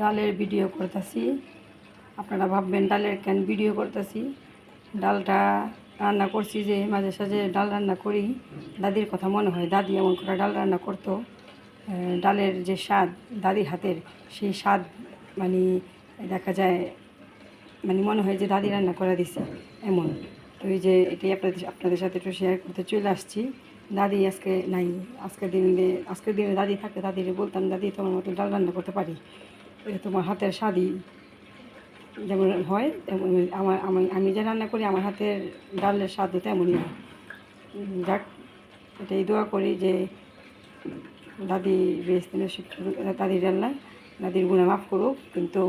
ডালের ভিডিও করতেছি। আপনারা ভাববেন ডালের কেন ভিডিও করতেছি? ডালটা রান্না করছি যে মাঝে সাঝে ডাল রান্না করি। দাদির কথা মনে হয় দাদি এমন করে ডাল রান্না করতো। ডালের যে স্বাদ, দাদির হাতের সেই স্বাদ মানে দেখা যায় মানে মনে হয় যে দাদি রান্না করে দিছে এমন। তো এই যে এটাই আপনাদের আপনাদের সাথে একটু শেয়ার করতে চলে আসছি। দাদি আজকে নাই, আজকের দিনে আজকের দিনে দাদি থাকে দাদিরে বলতাম, দাদি, তোমার মতো ডাল রান্না করতে পারি। এটা তোমার হাতের স্বাদই যেমন হয়, তেমন আমার, আমি আমি যে রান্না করি আমার হাতের ডালের স্বাদও তেমনই হয়। যাক, এটাই দোয়া করি যে দাদি বেশ দাদির রান্না দাদির গুণা মাফ করুক, কিন্তু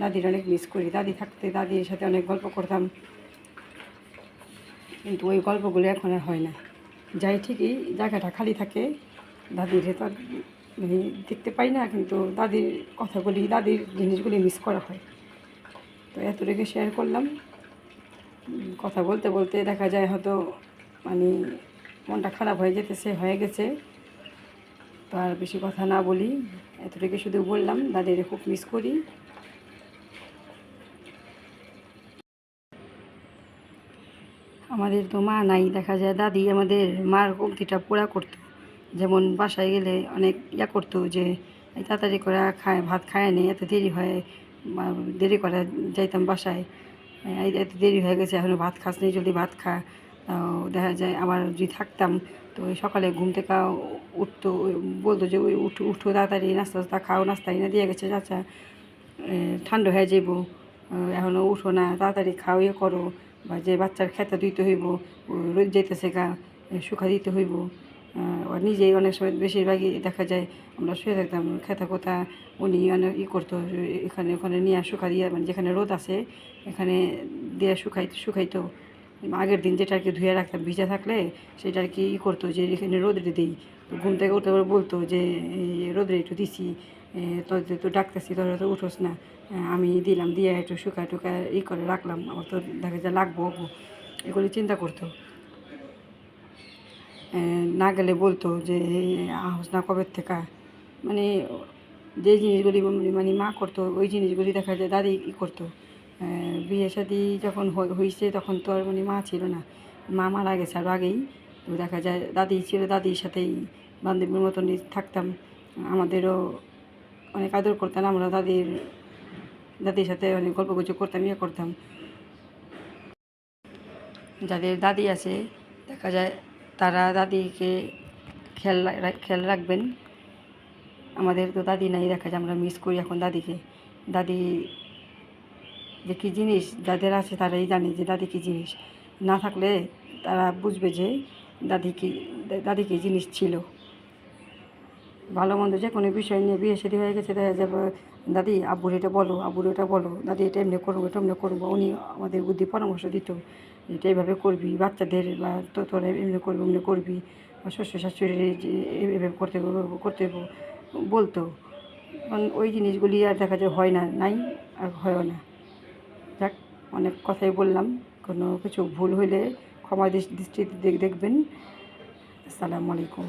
দাদির অনেক মিস করি। দাদি থাকতে দাদির সাথে অনেক গল্প করতাম, কিন্তু ওই গল্পগুলো এখন আর হয় না। যাই ঠিকই, জায়গাটা খালি থাকে, দাদির তো মানে দেখতে পাই না, কিন্তু দাদির কথাগুলি, দাদির জিনিসগুলি মিস করা হয়। তো এতটুকু শেয়ার করলাম। কথা বলতে বলতে দেখা যায় হয়তো মানে মনটা খারাপ হয়ে যেতেছে, হয়ে গেছে। তো আর বেশি কথা না বলি, এতটুকু শুধু বললাম, দাদির খুব মিস করি। আমাদের তো মা নাই, দেখা যায় দাদি আমাদের মার কমতিটা পুরা করতো। যেমন বাসায় গেলে অনেক ইয়া করতো যে তাড়াতাড়ি করে খায়, ভাত খায় নেই এত দেরি হয় দেরি করে যাইতাম বাসায়। এত দেরি হয়ে গেছে এখনও ভাত খাস নেই যদি ভাত খা। দেখা যায় আবার যদি থাকতাম, তো সকালে ঘুম থেকে উঠতো বলতো যে, ওই উঠো উঠো তাড়াতাড়ি, নাস্তা টাস্তা খাও নাস্তা এনে দিয়ে গেছে, চাচা। ঠান্ডা হয়ে যাব এখনও উঠো না, তাড়াতাড়ি খাও ইয়ে করো, বা যে বাচ্চার খেতে দিতে হইব রোদ যাইতেছে গা শুকা দিতে হইব। নিজেই অনেক সময় বেশিরভাগই দেখা যায় আমরা শুয়ে থাকতাম খেতে কোথা উনি অনেক ই করতো এখানে ওখানে নিয়ে শুকা দিয়ে মানে যেখানে রোদ আছে এখানে দিয়ে শুকাই শুকাইতো। আগের দিন যেটা আর কি ধুয়ে রাখতাম ভিজা থাকলে সেটা আর কি ই করতো যে এখানে রোদে দিই। ঘুম থেকে উঠতে বলতো যে রোদে একটু দিছি এ, তোদের তো ডাকতেছি তোরা তো উঠোস না। আমি দিলাম দিয়ে একটু শুকা টুকা ই করে রাখলাম আমার তো দেখা যায় লাগবো এগুলি চিন্তা করতো। না গেলে বলতো যে আহস না কবে থেকে? মানে যে জিনিসগুলি মানে- মানে মা করতো, ওই জিনিসগুলি দেখা যায় দাদি ই করতো। বিয়ে শাদি যখন হইছে তখন তো আর মানে মা ছিল না। মা মারা গেছে আরও আগেই। তো দেখা যায় দাদি ছিল, দাদির সাথেই বান্ধবীর মতন থাকতাম। আমাদেরও অনেক আদর করতাম আমরা দাদির দাদির সাথে অনেক গল্প গুজব করতাম ইয়ে করতাম। যাদের দাদি আছে, দেখা যায় তারা দাদিকে খেয়াল খেয়াল রাখবেন। আমাদের তো দাদি নাই, দেখা যায় আমরা মিস করি এখন দাদিকে। দাদি যে কী জিনিস যাদের আছে তারাই জানে যে দাদি কী জিনিস। না থাকলে তারা বুঝবে যে দাদি কি, দাদি কী জিনিস ছিল। ভালো মন্দ যে কোনো বিষয় নিয়ে বিয়ে শাদী হয়ে গেছে, দেখা যাবে, দাদি, আব্বুর এটা বলো, আব্বুর এটা বলো, দাদি এটা এমনি করব এটা এমনি করব উনি আমাদের বুদ্ধি পরামর্শ দিত, এটা এইভাবে করবি, বাচ্চাদের বা তো তোরা এমনি করবি এমনি করবি, বা শ্বশুর শাশুড়ি যে এভাবে করতে করতে বলতো। কারণ ওই জিনিসগুলি আর দেখা যায় হয় না, নাই আর হয়ও না। যাক, অনেক কথাই বললাম, কোনো কিছু ভুল হইলে ক্ষমা দৃষ্টিতে দেখবেন। আসসালামু আলাইকুম।